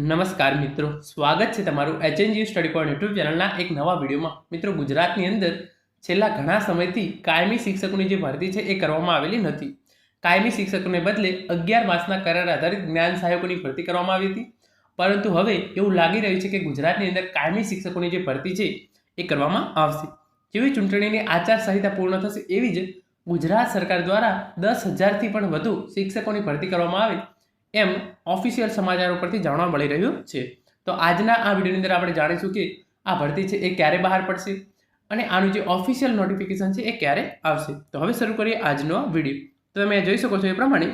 નમસ્કાર મિત્રો. સ્વાગત છે તમારું એચએનજી સ્ટડી પોઈન્ટ યુટ્યુબ ચેનલના એક નવા વિડીયોમાં. મિત્રો, ગુજરાતની અંદર છેલ્લા ઘણા સમયથી કાયમી શિક્ષકોની જે ભરતી છે એ કરવામાં આવેલી નથી. કાયમી શિક્ષકોને બદલે અગિયાર માસના કરાર આધારિત જ્ઞાન સહાયકોની ભરતી કરવામાં આવી હતી. પરંતુ હવે એવું લાગી રહ્યું છે કે ગુજરાતની અંદર કાયમી શિક્ષકોની જે ભરતી છે એ કરવામાં આવશે. જેવી ચૂંટણીની આચાર સંહિતા પૂર્ણ થશે એવી જ ગુજરાત સરકાર દ્વારા દસ હજારથી પણ વધુ શિક્ષકોની ભરતી કરવામાં આવે એમ ઓફિશિયલ સમાચારો પરથી જાણવા મળી રહ્યું છે. તો આજના આ વિડીયોની અંદર આપણે જાણીશું કે આ ભરતી છે એ ક્યારે બહાર પડશે અને આનું જે ઓફિશિયલ નોટિફિકેશન છે એ ક્યારે આવશે. તો હવે શરૂ કરીએ આજનો વીડિયો. તો તમે જોઈ શકો છો એ પ્રમાણે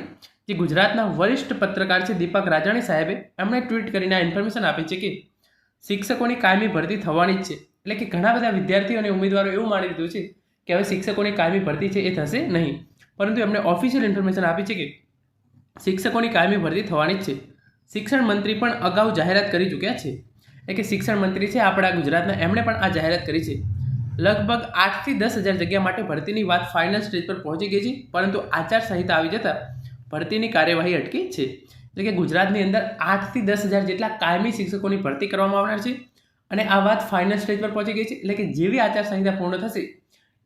જે ગુજરાતના વરિષ્ઠ પત્રકાર છે દીપક રાજાણી સાહેબે એમણે ટ્વીટ કરીને આ ઇન્ફોર્મેશન આપી છે કે શિક્ષકોની કાયમી ભરતી થવાની જ છે. એટલે કે ઘણા બધા વિદ્યાર્થીઓ અને ઉમેદવારો એવું માની લીધું છે કે હવે શિક્ષકોની કાયમી ભરતી છે એ થશે નહીં. પરંતુ એમણે ઓફિશિયલ ઇન્ફોર્મેશન આપી છે કે શિક્ષકોની કાયમી ભરતી થવાની જ છે. શિક્ષણ મંત્રી પણ અગાઉ જાહેરાત કરી ચૂક્યા છે. એટલે કે શિક્ષણ મંત્રી છે આપણા ગુજરાતના, એમણે પણ આ જાહેરાત કરી છે. લગભગ આઠથી દસ હજાર જગ્યા માટે ભરતીની વાત ફાઇનલ સ્ટેજ પર પહોંચી ગઈ છે, પરંતુ આચાર સંહિતા આવી જતાં ભરતીની કાર્યવાહી અટકી છે. એટલે કે ગુજરાતની અંદર આઠથી દસ હજાર જેટલા કાયમી શિક્ષકોની ભરતી કરવામાં આવનાર છે અને આ વાત ફાઇનલ સ્ટેજ પર પહોંચી ગઈ છે. એટલે કે જેવી આચાર સંહિતા પૂર્ણ થશે,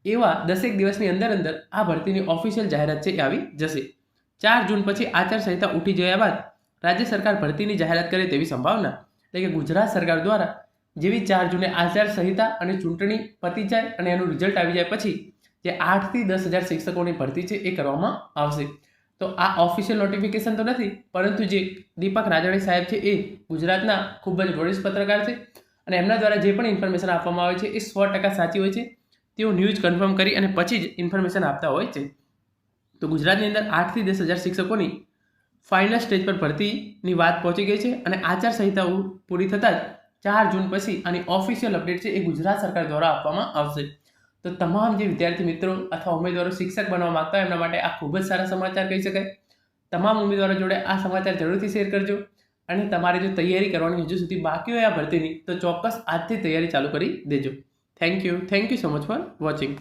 એવા દસેક દિવસની અંદર અંદર આ ભરતીની ઓફિશિયલ જાહેરાત છે એ આવી જશે. ચાર જૂન પછી આચારસંહિતા ઉઠી ગયા બાદ રાજ્ય સરકાર ભરતીની જાહેરાત કરે તેવી સંભાવના. એટલે કે ગુજરાત સરકાર દ્વારા જેવી ચાર જૂને આચારસંહિતા અને ચૂંટણી પતી જાય અને એનું રિઝલ્ટ આવી જાય પછી જે આઠથી દસ હજાર શિક્ષકોની ભરતી છે એ કરવામાં આવશે. તો આ ઓફિશિયલ નોટિફિકેશન તો નથી, પરંતુ જે દીપક રાજાણી સાહેબ છે એ ગુજરાતના ખૂબ જ વરિષ્ઠ પત્રકાર છે અને એમના દ્વારા જે પણ ઇન્ફોર્મેશન આપવામાં આવે છે એ સો ટકા સાચી હોય છે. તેઓ ન્યૂઝ કન્ફર્મ કરી અને પછી જ ઇન્ફોર્મેશન આપતા હોય છે. તો ગુજરાતની અંદર આઠથી દસ હજાર શિક્ષકોની ફાઇનલ સ્ટેજ પર ભરતીની વાત પહોંચી ગઈ છે અને આચારસંહિતા પૂરી થતાં જ ચાર જૂન પછી આની ઓફિશિયલ અપડેટ છે એ ગુજરાત સરકાર દ્વારા આપવામાં આવશે. તો તમામ જે વિદ્યાર્થી મિત્રો અથવા ઉમેદવારો શિક્ષક બનવા માગતા હોય એમના માટે આ ખૂબ જ સારા સમાચાર કહી શકાય. તમામ ઉમેદવારો જોડે આ સમાચાર જરૂરથી શેર કરજો અને તમારે જો તૈયારી કરવાની હજુ સુધી બાકી હોય આ ભરતીની તો ચોક્કસ આજથી તૈયારી ચાલુ કરી દેજો. Thank you thank you so much for watching